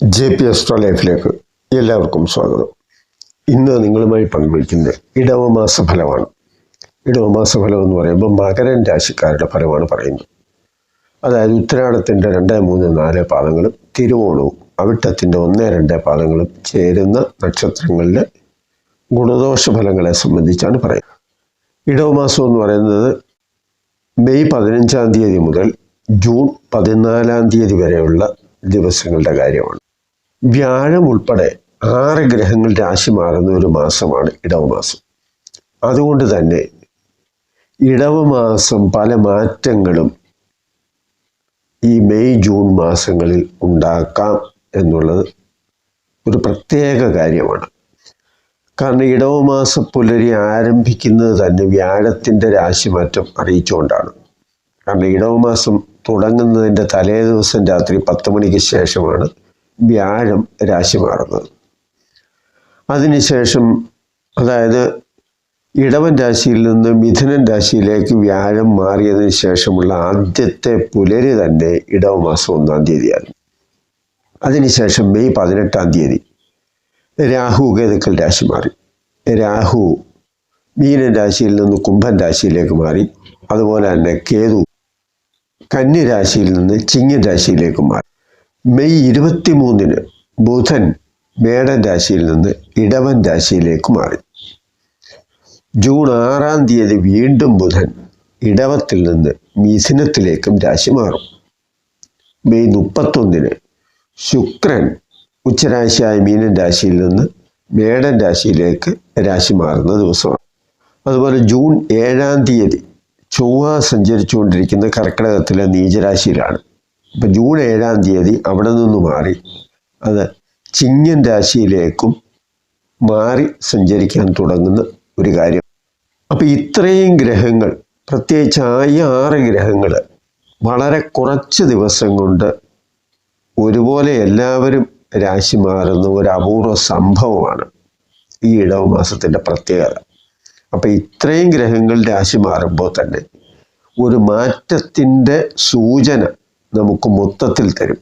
J P എസ്ട്രോ ലൈഫിലേക്ക് എല്ലാവർക്കും സ്വാഗതം. ഇന്ന് നിങ്ങളുമായി പങ്കുവയ്ക്കുന്നത് ഇടവമാസ ഫലമാണ് ഇടവമാസ ഫലം എന്ന് പറയുമ്പോൾ മകരൻ രാശിക്കാരുടെ ഫലമാണ് പറയുന്നത്. അതായത് ഉത്തരാടത്തിന്റെ രണ്ട് മൂന്ന് നാല് പാദങ്ങളും തിരുവോണവും അവിട്ടത്തിന്റെ ഒന്ന് രണ്ട് പാദങ്ങളും ചേരുന്ന നക്ഷത്രങ്ങളിലെ ഗുണദോഷ ഫലങ്ങളെ സംബന്ധിച്ചാണ് പറയുന്നത്. ഇടവമാസം എന്ന് പറയുന്നത് മെയ് പതിനഞ്ചാം തീയതി മുതൽ ജൂൺ പതിനാലാം തീയതി വരെയുള്ള ദിവസങ്ങളുടെ കാര്യമാണ്. വ്യാഴം ഉൾപ്പെടെ ആറ് ഗ്രഹങ്ങൾ രാശി മാറുന്ന ഒരു മാസമാണ് ഇടവമാസം. അതുകൊണ്ട് തന്നെ ഇടവമാസം പല മാറ്റങ്ങളും ഈ മെയ് ജൂൺ മാസങ്ങളിൽ ഉണ്ടാക്കാം എന്നുള്ളത് ഒരു പ്രത്യേക കാര്യമാണ്. കാരണം ഇടവമാസ പുലരി ആരംഭിക്കുന്നത് തന്നെ വ്യാഴത്തിന്റെ രാശിമാറ്റം അറിയിച്ചുകൊണ്ടാണ്. കാരണം ഇടവമാസം തുടങ്ങുന്നതിന്റെ തലേ ദിവസം രാത്രി പത്ത് മണിക്ക് ശേഷമാണ് വ്യാഴം രാശി മാറുന്നത്. അതിനുശേഷം അതായത് ഇടവൻ രാശിയിൽ നിന്ന് മിഥുനൻ രാശിയിലേക്ക് വ്യാഴം മാറിയതിന് ശേഷമുള്ള ആദ്യത്തെ പുലരി തന്നെ ഇടവ മാസം ഒന്നാം തീയതിയാണ് അതിനുശേഷം മെയ് പതിനെട്ടാം തീയതി രാഹു കേതുക്കൾ രാശി മാറി. രാഹു മീനൻ രാശിയിൽ നിന്ന് കുംഭൻ രാശിയിലേക്ക് മാറി. അതുപോലെ തന്നെ കേതു കന്നി രാശിയിൽ നിന്ന് ചിങ്ങൻ രാശിയിലേക്ക് മാറി. മെയ് ഇരുപത്തി മൂന്നിന് ബുധൻ മേടൻ രാശിയിൽ നിന്ന് ഇടവൻ രാശിയിലേക്ക് മാറി. ജൂൺ ആറാം തീയതി വീണ്ടും ബുധൻ ഇടവത്തിൽ നിന്ന് മിഥുനത്തിലേക്കും രാശി മാറും. മെയ് മുപ്പത്തൊന്നിന് ശുക്രൻ ഉച്ചരാശിയായ മീനൻ രാശിയിൽ നിന്ന് മേടൻ രാശിയിലേക്ക് രാശി മാറുന്ന ദിവസമാണ്. അതുപോലെ ജൂൺ ഏഴാം തീയതി ചൊവ്വ സഞ്ചരിച്ചുകൊണ്ടിരിക്കുന്ന കർക്കിടകത്തിലെ നീചരാശിയിലാണ്. അപ്പം ജൂൺ ഏഴാം തീയതി അവിടെ നിന്ന് മാറി. അത് ചിങ്ങൻ രാശിയിലേക്കും മാറി സഞ്ചരിക്കാൻ തുടങ്ങുന്ന ഒരു കാര്യം. അപ്പം ഇത്രയും ഗ്രഹങ്ങൾ പ്രത്യേകിച്ച് ഈ ആറ് ഗ്രഹങ്ങൾ വളരെ കുറച്ച് ദിവസം കൊണ്ട് ഒരുപോലെ എല്ലാവരും രാശി മാറുന്ന ഒരു അപൂർവ സംഭവമാണ് ഈ ഇടവ മാസത്തിന്റെ പ്രത്യേകത. അപ്പം ഇത്രയും ഗ്രഹങ്ങൾ രാശി മാറുമ്പോൾ തന്നെ ഒരു മാറ്റത്തിന്റെ സൂചന നമുക്ക് മൊത്തത്തിൽ തരും.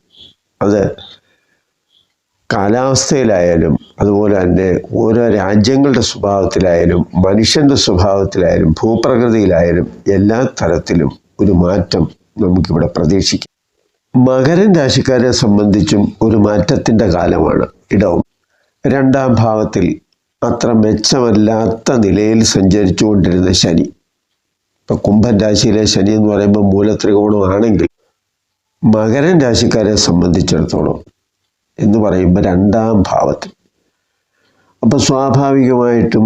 അത്. കാലാവസ്ഥയിലായാലും അതുപോലെ തന്നെ ഓരോ രാജ്യങ്ങളുടെ സ്വഭാവത്തിലായാലും മനുഷ്യന്റെ സ്വഭാവത്തിലായാലും ഭൂപ്രകൃതിയിലായാലും എല്ലാ തരത്തിലും ഒരു മാറ്റം നമുക്കിവിടെ പ്രതീക്ഷിക്കാം. മകരൻ രാശിക്കാരെ സംബന്ധിച്ചും ഒരു മാറ്റത്തിന്റെ കാലമാണ് ഇടവും. രണ്ടാം ഭാവത്തിൽ അത്ര മെച്ചമല്ലാത്ത നിലയിൽ സഞ്ചരിച്ചുകൊണ്ടിരുന്ന ശനി. ഇപ്പം കുംഭൻ രാശിയിലെ ശനി എന്ന് പറയുമ്പോൾ മൂലത്രികോണമാണെങ്കിൽ മകരൻ രാശിക്കാരെ സംബന്ധിച്ചിടത്തോളം എന്ന് പറയുമ്പോൾ രണ്ടാം ഭാവത്തിൽ. അപ്പം സ്വാഭാവികമായിട്ടും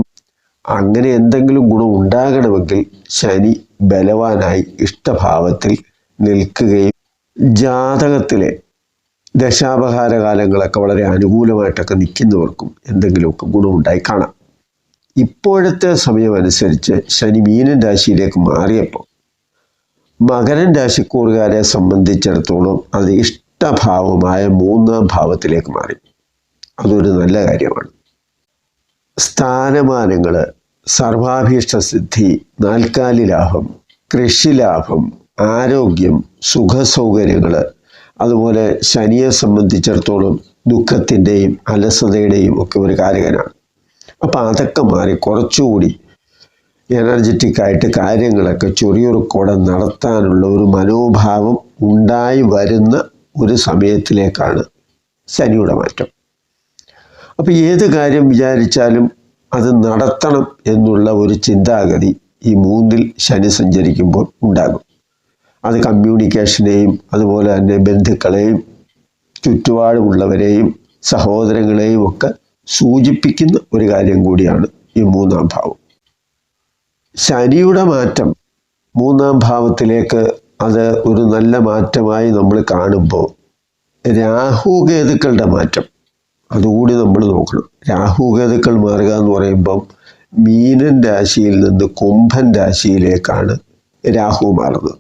അങ്ങനെ എന്തെങ്കിലും ഗുണം ഉണ്ടാകണമെങ്കിൽ ശനി ബലവാനായി ഇഷ്ടഭാവത്തിൽ നിൽക്കുകയും ജാതകത്തിലെ ദശാപഹാര കാലങ്ങളൊക്കെ വളരെ അനുകൂലമായിട്ടൊക്കെ നിൽക്കുന്നവർക്കും എന്തെങ്കിലുമൊക്കെ ഗുണമുണ്ടായി കാണാം. ഇപ്പോഴത്തെ സമയമനുസരിച്ച് ശനി മീനൻ രാശിയിലേക്ക് മാറിയപ്പോൾ മകരൻ രാശിക്കൂറുകാരെ സംബന്ധിച്ചിടത്തോളം അത് ഇഷ്ടഭാവമായ മൂന്നാം ഭാവത്തിലേക്ക് മാറി. അതൊരു നല്ല കാര്യമാണ്. സ്ഥാനമാനങ്ങൾ സർവാഭീഷ്ട സിദ്ധി നാൽക്കാലി ലാഭം കൃഷി ലാഭം ആരോഗ്യം സുഖസൗകര്യങ്ങൾ അതുപോലെ ശനിയെ സംബന്ധിച്ചിടത്തോളം ദുഃഖത്തിന്റെയും അലസതയുടെയും ഒക്കെ ഒരു കാരകനാണ്. അപ്പം അതൊക്കെ മാറി കുറച്ചുകൂടി എനർജറ്റിക് ആയിട്ട് കാര്യങ്ങളൊക്കെ ചൊറിയുറുക്കോടെ നടത്താനുള്ള ഒരു മനോഭാവം ഉണ്ടായി വരുന്ന ഒരു സമയത്തിലേക്കാണ് ശനിയുടെ മാറ്റം. അപ്പോൾ ഏത് കാര്യം വിചാരിച്ചാലും അത് നടത്തണം എന്നുള്ള ഒരു ചിന്താഗതി ഈ മൂന്നിൽ ശനി സഞ്ചരിക്കുമ്പോൾ ഉണ്ടാകും. അത് കമ്മ്യൂണിക്കേഷനെയും അതുപോലെ തന്നെ ബന്ധുക്കളെയും ചുറ്റുപാടുമുള്ളവരെയും സഹോദരങ്ങളെയും ഒക്കെ സൂചിപ്പിക്കുന്ന ഒരു കാര്യം കൂടിയാണ് ഈ മൂന്നാം ഭാവം. ശനിയുടെ മാറ്റം മൂന്നാം ഭാവത്തിലേക്ക് അത് ഒരു നല്ല മാറ്റമായി നമ്മൾ കാണുമ്പോൾ രാഹുകേതുക്കളുടെ മാറ്റം. അതുകൂടി നമ്മൾ നോക്കണം. രാഹുകേതുക്കൾ മാറുക എന്ന് പറയുമ്പം മീനൻ രാശിയിൽ നിന്ന് കുംഭൻ രാശിയിലേക്കാണ് രാഹു മാറുന്നത്.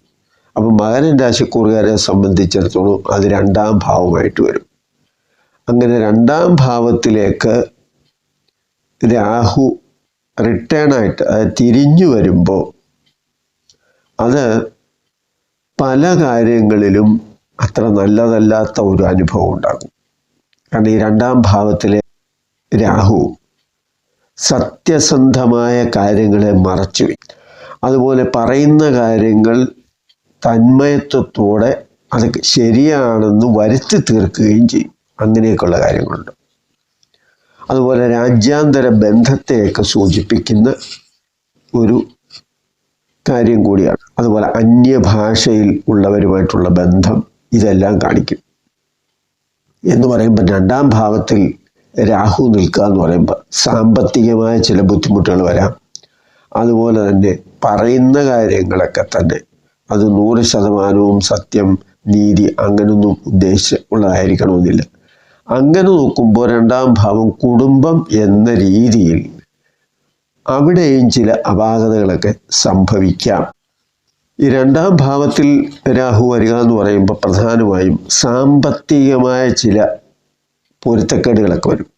അപ്പം മകരൻ രാശിക്കൂറുകാരെ സംബന്ധിച്ചിടത്തോളം അത് രണ്ടാം ഭാവമായിട്ട് വരും. അങ്ങനെ രണ്ടാം ഭാവത്തിലേക്ക് രാഹു റിട്ടേൺ ആയിട്ട് തിരിഞ്ഞു വരുമ്പോൾ അത് പല കാര്യങ്ങളിലും അത്ര നല്ലതല്ലാത്ത ഒരു അനുഭവം ഉണ്ടാകും. കാരണം ഈ രണ്ടാം ഭാവത്തിലെ രാഹു സത്യസന്ധമായ കാര്യങ്ങളെ മറച്ചു അതുപോലെ പറയുന്ന കാര്യങ്ങൾ തന്മയത്വത്തോടെ അത് ശരിയാണെന്ന് വരുത്തി തീർക്കുകയും ചെയ്യും. അങ്ങനെയൊക്കെയുള്ള കാര്യങ്ങളുണ്ട്. അതുപോലെ രാജ്യാന്തര ബന്ധത്തെയൊക്കെ സൂചിപ്പിക്കുന്ന ഒരു കാര്യം കൂടിയാണ്. അതുപോലെ അന്യഭാഷയിൽ ഉള്ളവരുമായിട്ടുള്ള ബന്ധം ഇതെല്ലാം കാണിക്കും. എന്ന് പറയുമ്പോൾ രണ്ടാം ഭാവത്തിൽ രാഹു നിൽക്കുക എന്ന് പറയുമ്പോൾ സാമ്പത്തികമായ ചില ബുദ്ധിമുട്ടുകൾ വരാം. അതുപോലെ തന്നെ പറയുന്ന കാര്യങ്ങളൊക്കെ തന്നെ അത് നൂറ് ശതമാനവും സത്യം നീതി അങ്ങനൊന്നും ഉദ്ദേശിച്ച് ഉള്ളതായിരിക്കണമെന്നില്ല. അങ്ങനെ നോക്കുമ്പോൾ രണ്ടാം ഭാവം കുടുംബം എന്ന രീതിയിൽ അവിടെയും ചില അപാകതകളൊക്കെ സംഭവിക്കാം. ഈ രണ്ടാം ഭാവത്തിൽ രാഹു വരിക എന്ന് പറയുമ്പോൾ പ്രധാനമായും സാമ്പത്തികമായ ചില പൊരുത്തക്കേടുകളൊക്കെ വരും.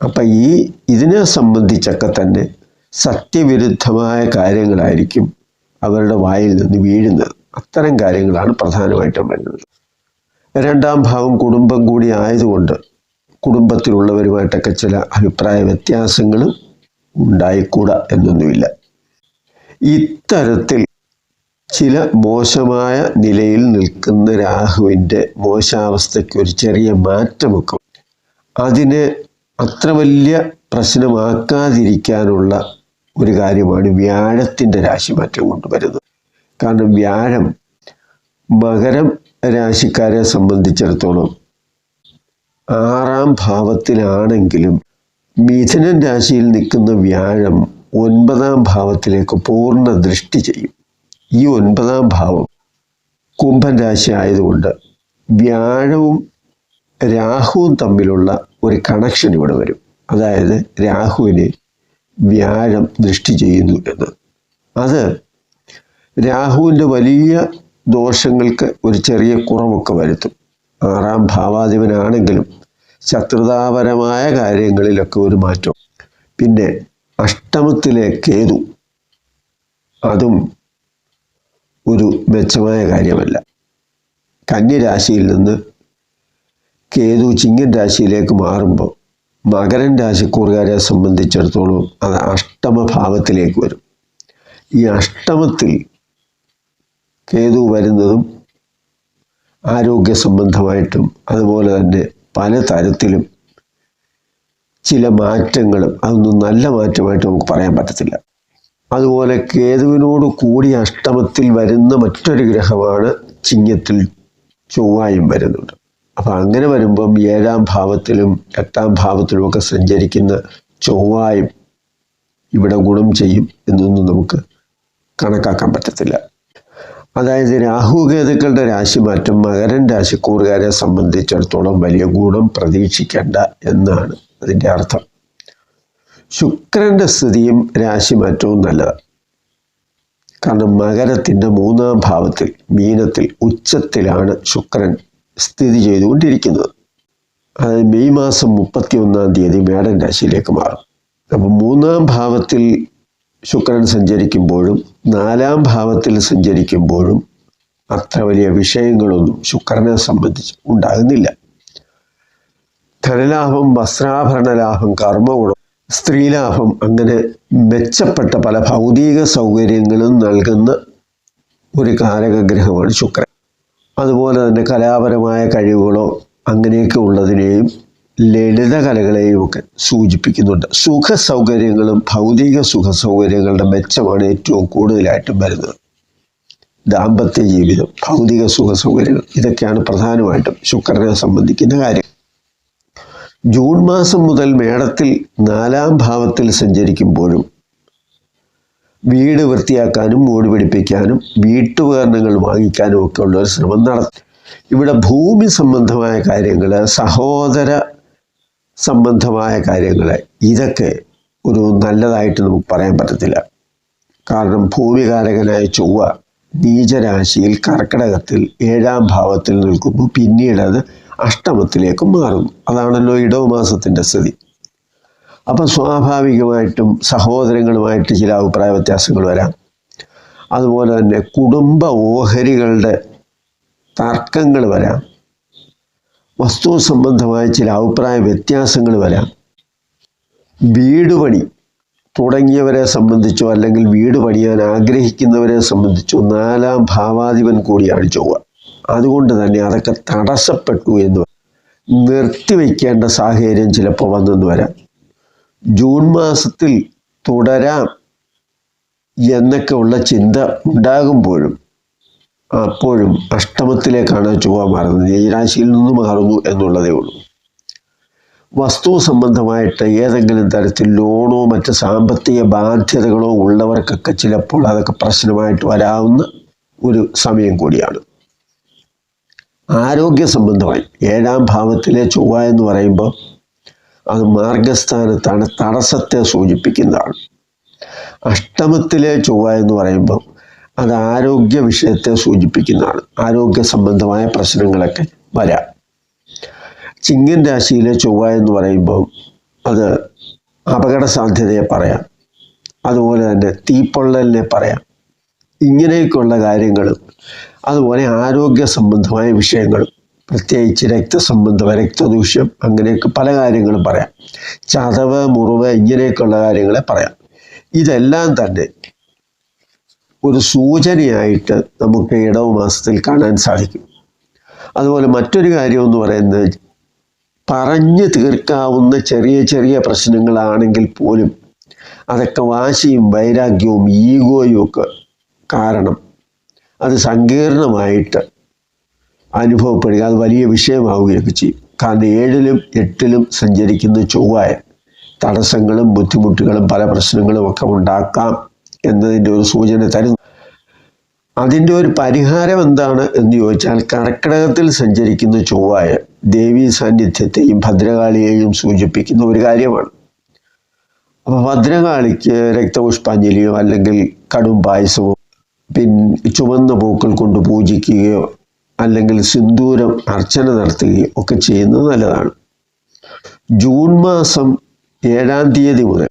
അപ്പം ഈ ഇതിനെ സംബന്ധിച്ചൊക്കെ തന്നെ സത്യവിരുദ്ധമായ കാര്യങ്ങളായിരിക്കും അവരുടെ വായിൽ നിന്ന് വീഴുന്നത്. അത്തരം കാര്യങ്ങളാണ് പ്രധാനമായിട്ടും വരുന്നത്. രണ്ടാം ഭാവം കുടുംബം കൂടി ആയതുകൊണ്ട് കുടുംബത്തിലുള്ളവരുമായിട്ടൊക്കെ ചില അഭിപ്രായ വ്യത്യാസങ്ങൾ ഉണ്ടായിക്കൂടാ എന്നൊന്നുമില്ല. ഇത്തരത്തിൽ ചില മോശമായ നിലയിൽ നിൽക്കുന്ന രാഹുവിന്റെ മോശാവസ്ഥയ്ക്ക് ഒരു ചെറിയ മാറ്റമൊക്കെ അതിനെ അത്ര വലിയ പ്രശ്നമാക്കാതിരിക്കാനുള്ള ഒരു കാര്യമാണ് വ്യാഴത്തിന്റെ രാശിമാറ്റം കൊണ്ടുവരുന്നത്. കാരണം വ്യാഴം മകരം രാശിക്കാരെ സംബന്ധിച്ചിടത്തോളം ആറാം ഭാവത്തിലാണെങ്കിലും മിഥുനൻ രാശിയിൽ നിൽക്കുന്ന വ്യാഴം ഒൻപതാം ഭാവത്തിലേക്ക് പൂർണ ദൃഷ്ടി ചെയ്യും. ഈ ഒൻപതാം ഭാവം കുംഭൻ രാശി ആയതുകൊണ്ട് വ്യാഴവും രാഹുവും തമ്മിലുള്ള ഒരു കണക്ഷൻ ഇവിടെ വരും. അതായത് രാഹുവിനെ വ്യാഴം ദൃഷ്ടി ചെയ്യുന്നു എന്ന്. അത് രാഹുവിന്റെ വലിയ ദോഷങ്ങൾക്ക് ഒരു ചെറിയ കുറവൊക്കെ വരുത്തും. ആറാം ഭാവാധിപനാണെങ്കിലും ശത്രുതാപരമായ കാര്യങ്ങളിലൊക്കെ ഒരു മാറ്റം. പിന്നെ അഷ്ടമത്തിലെ കേതു. അതും ഒരു മെച്ചമായ കാര്യമല്ല. കന്യരാശിയിൽ നിന്ന് കേതു ചിങ്ങൻ രാശിയിലേക്ക് മാറുമ്പോൾ മകരൻ രാശിക്കൂറുകാരെ സംബന്ധിച്ചിടത്തോളം അത് അഷ്ടമഭാവത്തിലേക്ക് വരും. ഈ അഷ്ടമത്തിൽ കേതു വരുന്നതും ആരോഗ്യ സംബന്ധമായിട്ടും അതുപോലെ തന്നെ പല തരത്തിലും ചില മാറ്റങ്ങളും അതൊന്നും നല്ല മാറ്റമായിട്ട് നമുക്ക് പറയാൻ പറ്റത്തില്ല. അതുപോലെ കേതുവിനോട് കൂടി അഷ്ടമത്തിൽ വരുന്ന മറ്റൊരു ഗ്രഹമാണ് ചിങ്ങത്തിൽ ചൊവ്വായും വരുന്നുണ്ട്. അപ്പം അങ്ങനെ വരുമ്പം ഏഴാം ഭാവത്തിലും എട്ടാം ഭാവത്തിലും ഒക്കെ സഞ്ചരിക്കുന്ന ചൊവ്വായും ഇവിടെ ഗുണം ചെയ്യും എന്നൊന്നും നമുക്ക് കണക്കാക്കാൻ പറ്റത്തില്ല. അതായത് രാഹുകേതുക്കളുടെ രാശിമാറ്റം മകരൻ രാശിക്കൂറുകാരെ സംബന്ധിച്ചിടത്തോളം വലിയ ഗുണം പ്രതീക്ഷിക്കേണ്ട എന്നാണ് അതിന്റെ അർത്ഥം. ശുക്രന്റെ സ്ഥിതിയും രാശിമാറ്റവും നല്ലതാണ് കാരണം മകരത്തിന്റെ മൂന്നാം ഭാവത്തിൽ മീനത്തിൽ ഉച്ചത്തിലാണ് ശുക്രൻ സ്ഥിതി ചെയ്തുകൊണ്ടിരിക്കുന്നത്. അതായത് മെയ് മാസം മുപ്പത്തി ഒന്നാം തീയതി മേടൻ രാശിയിലേക്ക് മാറും. അപ്പം മൂന്നാം ഭാവത്തിൽ ശുക്രൻ സഞ്ചരിക്കുമ്പോഴും നാലാം ഭാവത്തിൽ സഞ്ചരിക്കുമ്പോഴും അത്ര വലിയ വിഷയങ്ങളൊന്നും ശുക്രനെ സംബന്ധിച്ച് ഉണ്ടാകുന്നില്ല. ധനലാഭം വസ്ത്രാഭരണ ലാഭം കർമ്മഗുണം സ്ത്രീലാഭം അങ്ങനെ മെച്ചപ്പെട്ട പല ഭൗതിക സൗകര്യങ്ങളും നൽകുന്ന ഒരു കാരകഗ്രഹമാണ് ശുക്രൻ. അതുപോലെ തന്നെ കലാപരമായ കഴിവുകളോ അങ്ങനെയൊക്കെ ഉള്ളതിനെയും ലളിത കലകളെയും ഒക്കെ സൂചിപ്പിക്കുന്നുണ്ട്. സുഖ സൗകര്യങ്ങളും ഭൗതിക സുഖ സൗകര്യങ്ങളുടെ മെച്ചമാണ് ഏറ്റവും കൂടുതലായിട്ടും വരുന്നത്. ദാമ്പത്യ ജീവിതം ഭൗതിക സുഖ സൗകര്യങ്ങൾ ഇതൊക്കെയാണ് പ്രധാനമായിട്ടും ശുക്രനെ സംബന്ധിക്കുന്ന കാര്യം. ജൂൺ മാസം മുതൽ മേടത്തിൽ നാലാം ഭാവത്തിൽ സഞ്ചരിക്കുമ്പോഴും വീട് വൃത്തിയാക്കാനും മൂട് പിടിപ്പിക്കാനും വീട്ടുപകരണങ്ങൾ വാങ്ങിക്കാനും ഒക്കെ ഉള്ള ഒരു ശ്രമം നടത്തി. ഇവിടെ ഭൂമി സംബന്ധമായ കാര്യങ്ങൾ സഹോദര സംബന്ധമായ കാര്യങ്ങൾ ഇതൊക്കെ ഒരു നല്ലതായിട്ട് നമുക്ക് പറയാൻ പറ്റത്തില്ല. കാരണം ഭൂമികാരകനായ ചൊവ്വ നീചരാശിയിൽ കർക്കിടകത്തിൽ ഏഴാം ഭാവത്തിൽ നിൽക്കുന്നു. പിന്നീട് അത് അഷ്ടമത്തിലേക്ക് മാറുന്നു. അതാണല്ലോ ഇടവമാസത്തിന്റെ സ്ഥിതി. അപ്പം സ്വാഭാവികമായിട്ടും സഹോദരങ്ങളുമായിട്ട് ചില അഭിപ്രായ വ്യത്യാസങ്ങൾ വരാം. അതുപോലെ തന്നെ കുടുംബ ഓഹരികളുടെ തർക്കങ്ങൾ വരാം. വസ്തു സംബന്ധമായ ചില അഭിപ്രായ വ്യത്യാസങ്ങൾ വരാം. വീട് പണി തുടങ്ങിയവരെ സംബന്ധിച്ചോ അല്ലെങ്കിൽ വീട് പണിയാൻ ആഗ്രഹിക്കുന്നവരെ സംബന്ധിച്ചോ നാലാം ഭാവാധിപൻ കൂടിയാണ് ചൊവ്വ. അതുകൊണ്ട് തന്നെ അതൊക്കെ തടസ്സപ്പെട്ടു എന്ന് നിർത്തിവെക്കേണ്ട സാഹചര്യം ചിലപ്പോൾ വന്നെന്ന് വരാം. ജൂൺ മാസത്തിൽ തുടരാം എന്നൊക്കെ ഉള്ള ചിന്ത ഉണ്ടാകുമ്പോഴും അപ്പോഴും അഷ്ടമത്തിലേക്കാണ് ചൊവ്വ മാറുന്നത്. രാശിയിൽ നിന്ന് മാറുന്നു എന്നുള്ളതേ ഉള്ളൂ. വസ്തു സംബന്ധമായിട്ട് ഏതെങ്കിലും തരത്തിൽ ലോണോ മറ്റ് സാമ്പത്തിക ബാധ്യതകളോ ഉള്ളവർക്കൊക്കെ ചിലപ്പോൾ അതൊക്കെ പ്രശ്നമായിട്ട് വരാവുന്ന ഒരു സമയം കൂടിയാണ്. ആരോഗ്യ സംബന്ധമായി ഏഴാം ഭാവത്തിലെ ചൊവ്വ എന്ന് പറയുമ്പോൾ അത് മാർഗസ്ഥാനത്താണ് തടസ്സത്തെ സൂചിപ്പിക്കുന്നതാണ്. അഷ്ടമത്തിലെ ചൊവ്വ എന്ന് പറയുമ്പോൾ അത് ആരോഗ്യ വിഷയത്തെ സൂചിപ്പിക്കുന്നതാണ്. ആരോഗ്യ സംബന്ധമായ പ്രശ്നങ്ങളൊക്കെ വരാം. ചിങ്ങൻ രാശിയിലെ ചൊവ്വ എന്ന് പറയുമ്പോൾ അത് അപകട സാധ്യതയെ പറയാം. അതുപോലെ തന്നെ തീപ്പൊള്ളലിനെ പറയാം. ഇങ്ങനെയൊക്കെയുള്ള കാര്യങ്ങളും അതുപോലെ ആരോഗ്യ സംബന്ധമായ വിഷയങ്ങളും പ്രത്യേകിച്ച് രക്തസംബന്ധമായ രക്തദൂഷ്യം അങ്ങനെയൊക്കെ പല കാര്യങ്ങളും പറയാം. ചതവ് മുറിവ് ഇങ്ങനെയൊക്കെയുള്ള കാര്യങ്ങളെ പറയാം. ഇതെല്ലാം തന്നെ ഒരു സൂചനയായിട്ട് നമുക്ക് ഇടവ മാസത്തിൽ കാണാൻ സാധിക്കും. അതുപോലെ മറ്റൊരു കാര്യം എന്ന് പറയുന്നത് പറഞ്ഞു തീർക്കാവുന്ന ചെറിയ ചെറിയ പ്രശ്നങ്ങളാണെങ്കിൽ പോലും അതൊക്കെ വാശിയും വൈരാഗ്യവും ഈഗോയും ഒക്കെ കാരണം അത് സങ്കീർണമായിട്ട് അനുഭവപ്പെടുക അത് വലിയ വിഷയമാവുകയൊക്കെ ചെയ്യും. കാരണം ഏഴിലും എട്ടിലും സഞ്ചരിക്കുന്ന ചൊവ്വായ തടസ്സങ്ങളും ബുദ്ധിമുട്ടുകളും പല പ്രശ്നങ്ങളും ഒക്കെ ഉണ്ടാക്കാം. എന്നതിന്റെ ഒരു സൂചന തരുന്നു. അതിന്റെ ഒരു പരിഹാരം എന്താണ് എന്ന് ചോദിച്ചാൽ കർക്കിടകത്തിൽ സഞ്ചരിക്കുന്ന ചൊവ്വായ ദേവീ സാന്നിധ്യത്തെയും ഭദ്രകാളിയെയും സൂചിപ്പിക്കുന്ന ഒരു കാര്യമാണ്. അപ്പോൾ ഭദ്രകാളിക്ക് രക്തപുഷ്പാഞ്ജലിയോ അല്ലെങ്കിൽ കടും പായസമോ പിന്നെ ചുവന്ന പൂക്കൾ കൊണ്ട് പൂജിക്കുകയോ അല്ലെങ്കിൽ സിന്ദൂരം അർച്ചന നടത്തുകയോ ഒക്കെ ചെയ്യുന്നത് നല്ലതാണ്. ജൂൺ മാസം ഏഴാം തീയതി മുതൽ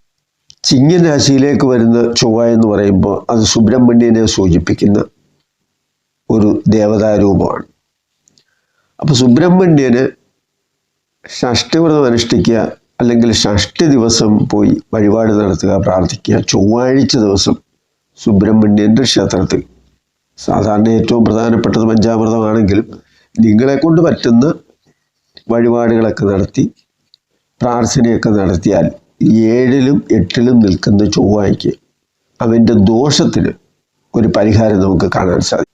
ചിങ്ങൻ രാശിയിലേക്ക് വരുന്ന ചൊവ്വ എന്ന് പറയുമ്പോൾ അത് സുബ്രഹ്മണ്യനെ സൂചിപ്പിക്കുന്ന ഒരു ദേവതാരൂപമാണ്. അപ്പോൾ സുബ്രഹ്മണ്യന് ഷഷ്ടിവ്രതം അനുഷ്ഠിക്കുക അല്ലെങ്കിൽ ഷഷ്ടി ദിവസം പോയി വഴിപാട് നടത്തുക പ്രാർത്ഥിക്കുക ചൊവ്വാഴ്ച ദിവസം സുബ്രഹ്മണ്യന്റെ ക്ഷേത്രത്തിൽ. സാധാരണ ഏറ്റവും പ്രധാനപ്പെട്ടത് പഞ്ചാമൃതമാണെങ്കിലും നിങ്ങളെ കൊണ്ട് പറ്റുന്ന വഴിപാടുകളൊക്കെ നടത്തി പ്രാർത്ഥനയൊക്കെ നടത്തിയാൽ ഏഴിലും എട്ടിലും നിൽക്കുന്ന ചൊവ്വാഴ്ച അവന്റെ ദോഷത്തിന് ഒരു പരിഹാരം നമുക്ക് കാണാൻ സാധിക്കും.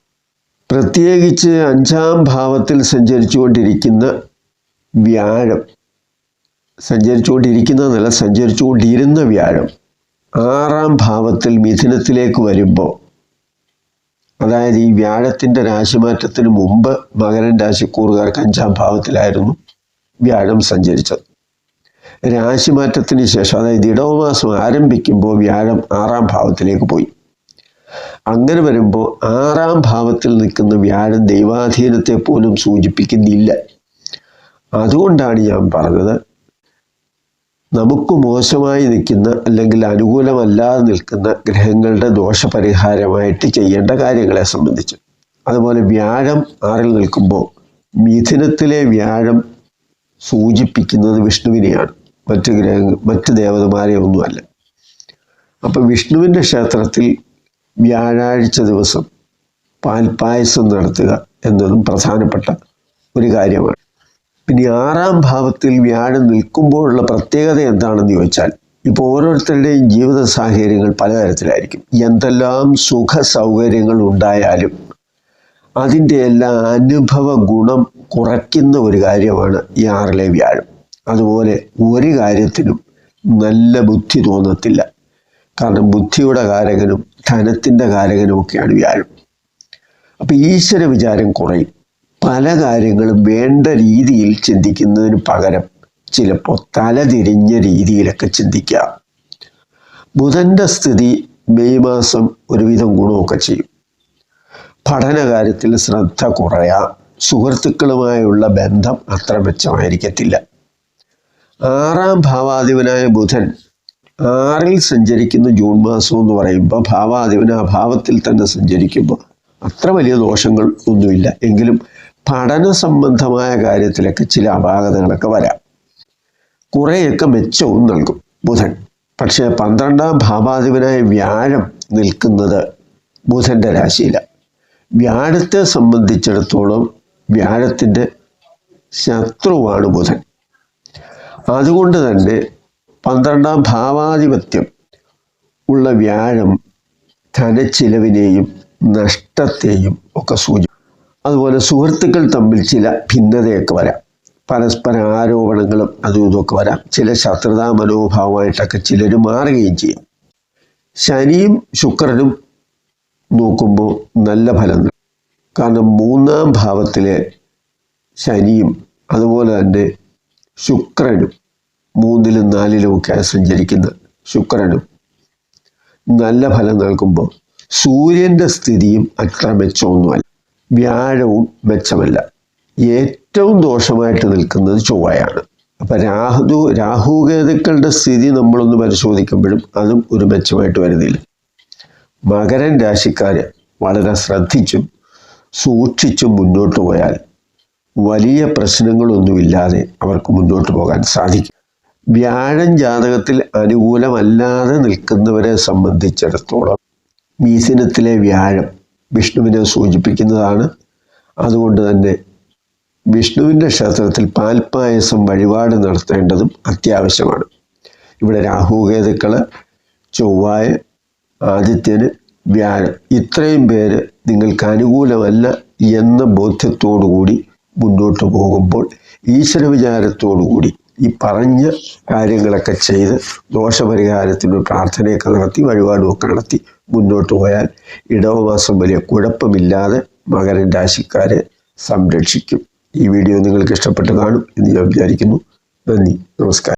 പ്രത്യേകിച്ച് അഞ്ചാം ഭാവത്തിൽ സഞ്ചരിച്ചുകൊണ്ടിരിക്കുന്ന വ്യാഴം സഞ്ചരിച്ചുകൊണ്ടിരിക്കുന്നതല്ല സഞ്ചരിച്ചുകൊണ്ടിരുന്ന വ്യാഴം ആറാം ഭാവത്തിൽ മിഥുനത്തിലേക്ക് വരുമ്പോൾ അതായത് ഈ വ്യാഴത്തിന്റെ രാശിമാറ്റത്തിന് മുമ്പ് മകരൻ രാശിക്കൂറുകാർക്ക് അഞ്ചാം ഭാവത്തിലായിരുന്നു വ്യാഴം സഞ്ചരിച്ചത്. രാശിമാറ്റത്തിന് ശേഷം അതായത് ഇടവമാസം ആരംഭിക്കുമ്പോൾ വ്യാഴം ആറാം ഭാവത്തിലേക്ക് പോയി. അങ്ങനെ വരുമ്പോൾ ആറാം ഭാവത്തിൽ നിൽക്കുന്ന വ്യാഴം ദൈവാധീനത്തെ പോലും സൂചിപ്പിക്കുന്നില്ല. അതുകൊണ്ടാണ് ഞാൻ പറഞ്ഞത് നമുക്ക് മോശമായി നിൽക്കുന്ന അല്ലെങ്കിൽ അനുകൂലമല്ലാതെ നിൽക്കുന്ന ഗ്രഹങ്ങളുടെ ദോഷപരിഹാരമായിട്ട് ചെയ്യേണ്ട കാര്യങ്ങളെ സംബന്ധിച്ച്. അതുപോലെ വ്യാഴം ആറിൽ നിൽക്കുമ്പോൾ മിഥുനത്തിലെ വ്യാഴം സൂചിപ്പിക്കുന്നത് വിഷ്ണുവിനെയാണ്. മറ്റ് ഗ്രഹങ്ങൾ മറ്റ് ദേവതമാരെ ഒന്നുമല്ല. അപ്പം വിഷ്ണുവിന്റെ ക്ഷേത്രത്തിൽ വ്യാഴാഴ്ച ദിവസം പാൽപ്പായസം നടത്തുക എന്നതും പ്രധാനപ്പെട്ട ഒരു കാര്യമാണ്. പിന്നെ ആറാം ഭാവത്തിൽ വ്യാഴം നിൽക്കുമ്പോഴുള്ള പ്രത്യേകത എന്താണെന്ന് ചോദിച്ചാൽ ഇപ്പോൾ ഓരോരുത്തരുടെയും ജീവിത സാഹചര്യങ്ങൾ പലതരത്തിലായിരിക്കും എന്തെല്ലാം സുഖ സൗകര്യങ്ങൾ ഉണ്ടായാലും അതിന്റെ എല്ലാ അനുഭവ ഗുണം കുറയ്ക്കുന്ന ഒരു കാര്യമാണ് ഈ ആറിലെ വ്യാഴം. അതുപോലെ ഒരു കാര്യത്തിലും നല്ല ബുദ്ധി തോന്നത്തില്ല. കാരണം ബുദ്ധിയുടെ കാരകനും ധനത്തിന്റെ കാരകനും ഒക്കെയാണ് വ്യാഴം. അപ്പം ഈശ്വര വിചാരം കുറയും. പല കാര്യങ്ങളും വേണ്ട രീതിയിൽ ചിന്തിക്കുന്നതിന് പകരം ചിലപ്പോൾ തലതിരിഞ്ഞ രീതിയിലൊക്കെ ചിന്തിക്കാം. ബുധന്റെ സ്ഥിതി മെയ് മാസം ഒരുവിധം ഗുണമൊക്കെ ചെയ്യും. പഠന കാര്യത്തിൽ ശ്രദ്ധ കുറയാം. സുഹൃത്തുക്കളുമായുള്ള ബന്ധം അത്ര മെച്ചമായിരിക്കത്തില്ല. ആറാം ഭാവാധിപനായ ബുധൻ ആറിൽ സഞ്ചരിക്കുന്ന ജൂൺ മാസം എന്ന് പറയുമ്പോൾ ഭാവാധിപൻ ആ ഭാവത്തിൽ തന്നെ സഞ്ചരിക്കുമ്പോൾ അത്ര വലിയ ദോഷങ്ങൾ ഒന്നുമില്ല. എങ്കിലും പഠന സംബന്ധമായ കാര്യത്തിലൊക്കെ ചില അപാകതകളൊക്കെ വരാം. കുറേയൊക്കെ മെച്ചവും നൽകും ബുധൻ. പക്ഷേ പന്ത്രണ്ടാം ഭാവാധിപനായ വ്യാഴം നിൽക്കുന്നത് ബുധന്റെ രാശിയിലാണ് വ്യാഴത്തെ സംബന്ധിച്ചിടത്തോളം വ്യാഴത്തിന്റെ ശത്രുവാണ് ബുധൻ. അതുകൊണ്ട് തന്നെ പന്ത്രണ്ടാം ഭാവാധിപത്യം ഉള്ള വ്യാഴം ധനച്ചിലവിനെയും നഷ്ടത്തെയും ഒക്കെ സൂചി അതുപോലെ സുഹൃത്തുക്കൾ തമ്മിൽ ചില ഭിന്നതയൊക്കെ വരാം. പരസ്പര ആരോപണങ്ങളും അതും ഇതൊക്കെ വരാം. ചില ശത്രുതാ മനോഭാവമായിട്ടൊക്കെ ചിലർ മാറുകയും ചെയ്യും. ശനിയും ശുക്രനും നോക്കുമ്പോൾ നല്ല ഫലം കാരണം മൂന്നാം ഭാവത്തിലെ ശനിയും അതുപോലെ തന്നെ ശുക്രനും മൂന്നിലും നാലിലും ഒക്കെ സഞ്ചരിക്കുന്ന ശുക്രനും. നല്ല ഫലം നൽകുമ്പോൾ സൂര്യന്റെ സ്ഥിതിയും അത്ര മെച്ചമൊന്നുമല്ല. വ്യാഴവും മെച്ചമല്ല. ഏറ്റവും ദോഷമായിട്ട് നിൽക്കുന്നത് ചൊവ്വയാണ്. അപ്പം രാഹു രാഹുകേതുക്കളുടെ സ്ഥിതി നമ്മളൊന്ന് പരിശോധിക്കുമ്പോഴും അതും ഒരു മെച്ചമായിട്ട് വരുന്നില്ല. മകരൻ രാശിക്കാർ വളരെ ശ്രദ്ധിച്ചും സൂക്ഷിച്ചും മുന്നോട്ട് പോയാൽ വലിയ പ്രശ്നങ്ങളൊന്നുമില്ലാതെ അവർക്ക് മുന്നോട്ട് പോകാൻ സാധിക്കും. വ്യാഴം ജാതകത്തിൽ അനുകൂലമല്ലാതെ നിൽക്കുന്നവരെ സംബന്ധിച്ചിടത്തോളം മീസിനത്തിലെ വ്യാഴം വിഷ്ണുവിനെ സൂചിപ്പിക്കുന്നതാണ്. അതുകൊണ്ട് തന്നെ വിഷ്ണുവിന്റെ ക്ഷേത്രത്തിൽ പാൽപ്പായസം വഴിപാട് നടത്തേണ്ടതും അത്യാവശ്യമാണ്. ഇവിടെ രാഹുകേതുക്കൾ ചൊവ്വായ ആദിത്യന് വ്യാഴം. ഇത്രയും പേര് നിങ്ങൾക്ക് അനുകൂലമല്ല എന്ന ബോധ്യത്തോടുകൂടി മുന്നോട്ട് പോകുമ്പോൾ ഈശ്വര വിചാരത്തോടുകൂടി ഈ പറഞ്ഞ കാര്യങ്ങളൊക്കെ ചെയ്ത് ദോഷപരിഹാരത്തിന് പ്രാർത്ഥനയൊക്കെ നടത്തി വഴിപാടുമൊക്കെ നടത്തി മുന്നോട്ട് പോയാൽ ഇടവമാസം വലിയ കുഴപ്പമില്ലാതെ മകരൻ രാശിക്കാരെ സംരക്ഷിക്കും. ഈ വീഡിയോ നിങ്ങൾക്ക് ഇഷ്ടപ്പെട്ട് കാണും എന്ന് ഞാൻ വിചാരിക്കുന്നു. നന്ദി. നമസ്കാരം.